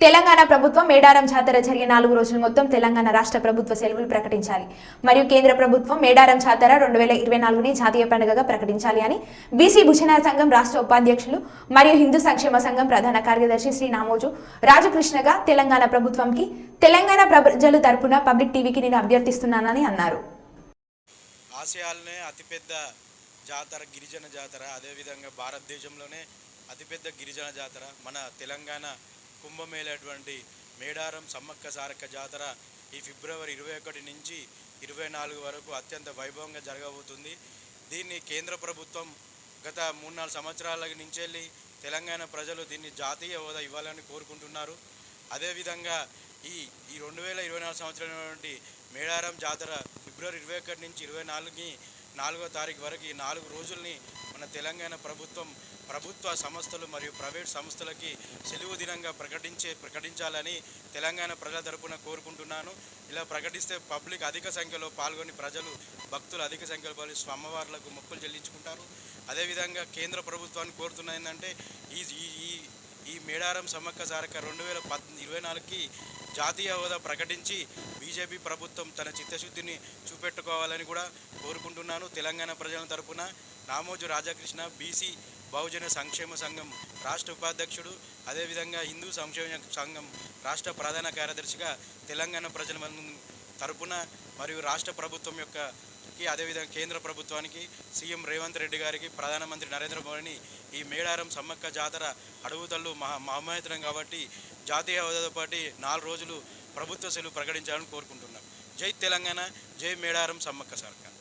తెలంగాణ ప్రభుత్వం మేడారం జాతర జరిగే నాలుగు రోజులు మొత్తం తెలంగాణ రాష్ట్ర ప్రభుత్వ సెలవులు ప్రకటించాలి. మరియు కేంద్ర ప్రభుత్వం మేడారం జాతర రెండు వేల ఇరవై నాలుగుని జాతీయ పండుగగా ప్రకటించాలి అని బీసీ భుజన సంఘం రాష్ట్ర ఉపాధ్యక్షులు మరియు హిందూ సంక్షేమ సంఘం ప్రధాన కార్యదర్శి శ్రీ నామోజు రాజకృష్ణగా తెలంగాణ ప్రభుత్వంకి తెలంగాణ ప్రజలు తరపున పబ్లిక్ టీవీకి నేను అభ్యర్థిస్తున్నానని అన్నారు. ఆసియాలోనే అతిపెద్ద జాతర గిరిజన జాతర అదేవిధంగా భారతదేశంలోనే అతిపెద్ద గిరిజన జాతర మన తెలంగాణ కుంభమేళటువంటి మేడారం సమ్మక్క సారక్క జాతర ఈ ఫిబ్రవరి ఇరవై ఒకటి నుంచి ఇరవై నాలుగు వరకు అత్యంత వైభవంగా జరగబోతుంది. దీన్ని కేంద్ర ప్రభుత్వం గత మూడు నాలుగు సంవత్సరాల నుంచి వెళ్ళి తెలంగాణ ప్రజలు దీన్ని జాతీయ హోదా ఇవ్వాలని కోరుకుంటున్నారు. అదేవిధంగా ఈ ఈ రెండు వేల ఇరవై నాలుగు సంవత్సరమైనటువంటి మేడారం జాతర ఫిబ్రవరి ఇరవై ఒకటి నుంచి ఇరవై నాలుగుకి నాలుగో తారీఖు వరకు ఈ నాలుగు రోజుల్ని మన తెలంగాణ ప్రభుత్వం ప్రభుత్వ సంస్థలు మరియు ప్రైవేట్ సంస్థలకి సెలవు దినంగా ప్రకటించే ప్రకటించాలని తెలంగాణ ప్రజల తరపున కోరుకుంటున్నాను. ఇలా ప్రకటిస్తే పబ్లిక్ అధిక సంఖ్యలో పాల్గొని ప్రజలు భక్తులు అధిక సంఖ్యలో పాల్గొని స్వామివార్లకు మొక్కులు చెల్లించుకుంటారు. అదేవిధంగా కేంద్ర ప్రభుత్వాన్ని కోరుతున్నది ఏంటంటే ఈ ఈ- ఈ ఈ మేడారం సమ్మక్క సారక రెండు వేల పద్ ఇరవై నాలుగుకి జాతీయ హోదా ప్రకటించి బీజేపీ ప్రభుత్వం తన చిత్తశుద్ధిని చూపెట్టుకోవాలని కూడా కోరుకుంటున్నాను. తెలంగాణ ప్రజల తరపున రామోజు రాధాకృష్ణ బీసీ బహుజన సంక్షేమ సంఘం రాష్ట్ర ఉపాధ్యక్షుడు అదేవిధంగా హిందూ సంక్షేమ సంఘం రాష్ట్ర ప్రధాన కార్యదర్శిగా తెలంగాణ ప్రజల తరపున మరియు రాష్ట్ర ప్రభుత్వం యొక్క అదేవిధంగా కేంద్ర ప్రభుత్వానికి సీఎం రేవంత్ రెడ్డి గారికి ప్రధానమంత్రి నరేంద్ర మోడీని ఈ మేడారం సమ్మక్క జాతర అడుగుతళ్ళు మహా మహోన్నతం కాబట్టి జాతీయ హోదాతో పాటు నాలుగు రోజులు ప్రభుత్వ సెలవు ప్రకటించాలని కోరుకుంటున్నాం. జై తెలంగాణ జై మేడారం సమ్మక్క సర్కార్.